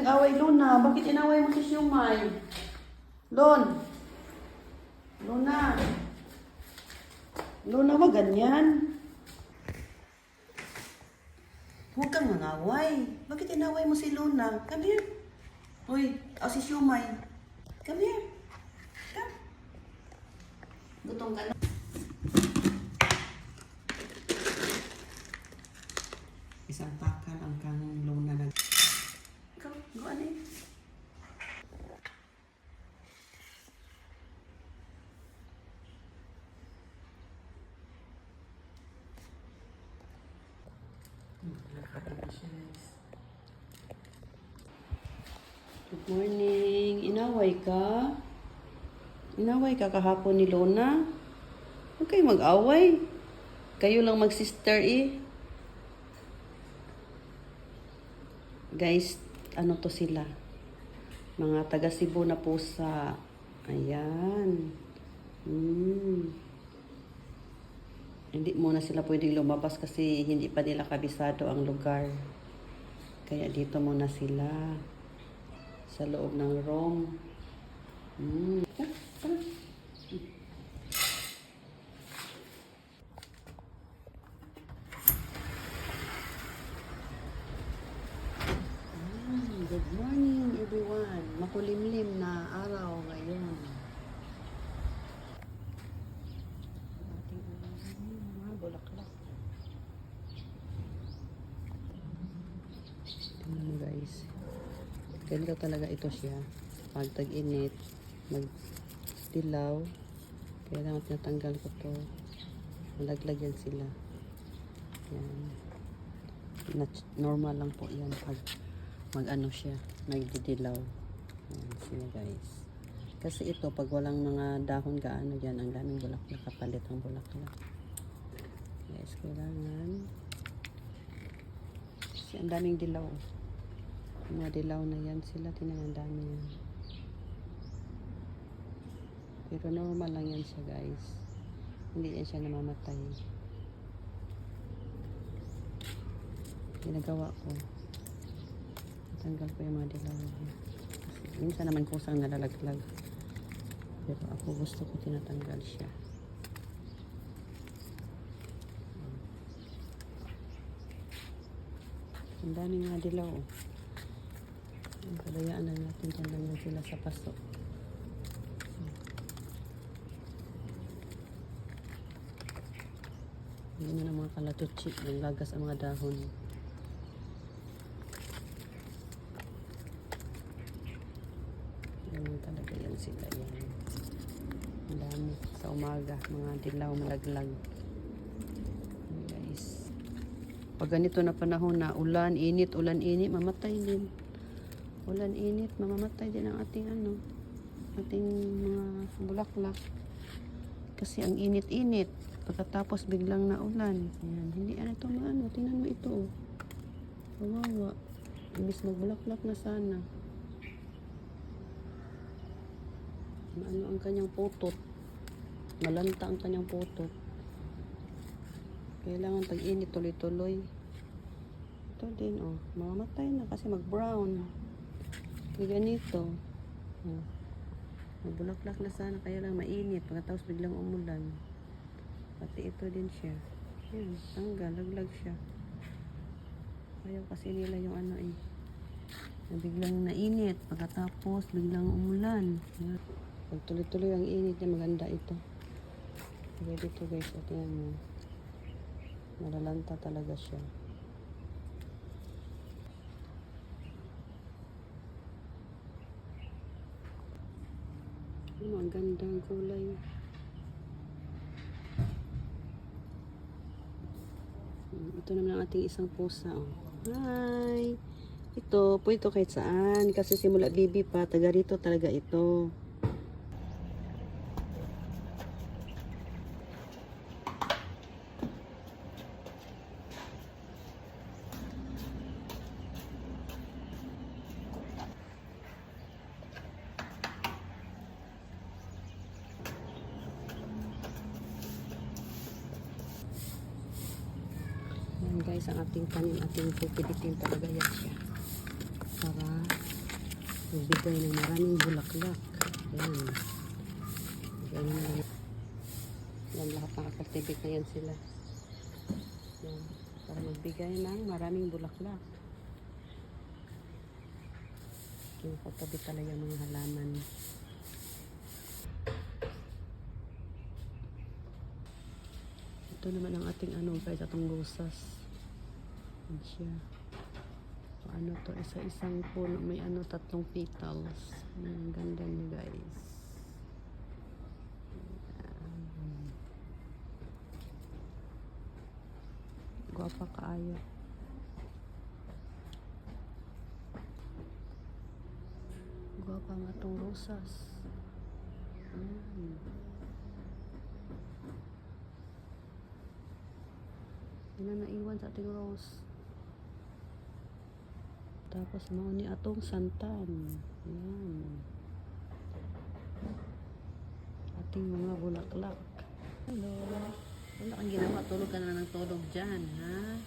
nag-away, Luna? Bakit inaway mo si Siumay? Lon? Luna? Luna, wag ganyan. Huwag kang mangaway. Bakit inaway mo si Luna? Come here. Uy, o si Siumay. Come here. Come. Gutom ka na. Isang pakal ang kang Luna nag... Ikaw, go ano eh. Good morning. Inaway ka? Inaway ka kahapon ni Lona? Huwag kayo mag-away. Kayo lang mag-sister eh. Guys, ano to sila? Mga taga Cebu na pusa. Ayan. Hmm. Hindi muna sila pwedeng lumabas kasi hindi pa nila kabisado ang lugar. Kaya dito muna sila. Sa loob ng room. Hmm. Good morning everyone. Makulimlim na araw ngayon. Ating mga bulaklak. Tingnan mo guys. Ganito talaga ito siya. Pag tag-init, magdilaw. Kaya lang tinatanggal ko to. Malaglag sila. Yan. Normal lang po yan pag mag ano siya, nagdidilaw. Yan sila guys. Kasi ito, pag walang mga dahon gaano dyan, ang daming bulaklak, kapalit ang bulaklak. Guys, kailangan kasi ang daming dilaw. Mga dilaw na yan sila, tinang ang dami yan. Pero normal lang yan siya guys. Hindi yan siya namamatay. Ginagawa ko. Tanggal ko yung mga dilaw na. Kasi minsan naman kusang nalalaglag. Pero ako gusto ko tinatanggal siya. Ang daming mga dilaw. oh. Ang kabayaan lang natin yan sila sa paso. Hindi na mga kalatuchi. Naglagas ang mga dahon. Talaga yan sila yan. Ang dami. Sa umaga, mga dilaw malaglag. Guys. Pag ganito na panahon na ulan, init, ulan, init, mamatay din. Ulan, init, mamamatay din ang ating ano, ating mga bulaklak. Kasi ang init-init, pagkatapos biglang na ulan. Ayan, hindi ano ito maano, tingnan mo ito oh. Kawawa. Imbis magbulaklak na sana. Maano ang kanyang putot. Malanta ang kanyang putot. Kailangan tag-init tuloy-tuloy. Ito din, oh. Mamamatay na kasi mag-brown. Kaya ganito. Oh. Magbulaklak na sana, kaya lang mainit. Pagkatapos biglang umulan. Pati ito din siya. Yan, tanggal, laglag siya. Ayaw kasi nila yung ano eh. Biglang nainit. Pagkatapos biglang umulan. Yan. Pag tuloy-tuloy ang init niya, maganda ito. Kaya dito guys, ito yan mo. Malalanta talaga siya. Ano, ang ganda ang kulay. Hmm, Ito naman ang ating isang pusa. Oh. Hi! Ito, pwede ito kahit saan. Kasi simula baby pa, taga rito talaga ito. Yan guys, ang ating tanim, ating pupilitin talaga yan siya. Para Magbigay ng maraming bulaklak. Yan. Yan lang. Yan, lahat nakakultivate na yan sila. Yan. Para magbigay ng maraming bulaklak. Kinakatabi talaga mga halaman. Ito naman ang ating ano guys, atong rosas. Yan siya. Ano to, isa-isang puno, may ano, tatlong petals. Ang ganda niya guys. Ayan. Gwapa kaayo. Gwapa nga tong rosas. Ayan. Yan naiwan sa ating rose. Tapos mao ni atong santan. Ayan. Ating mga bulaklak. Hello. Wala kang ginawa. Tulog ka na ng tulog dyan, ha?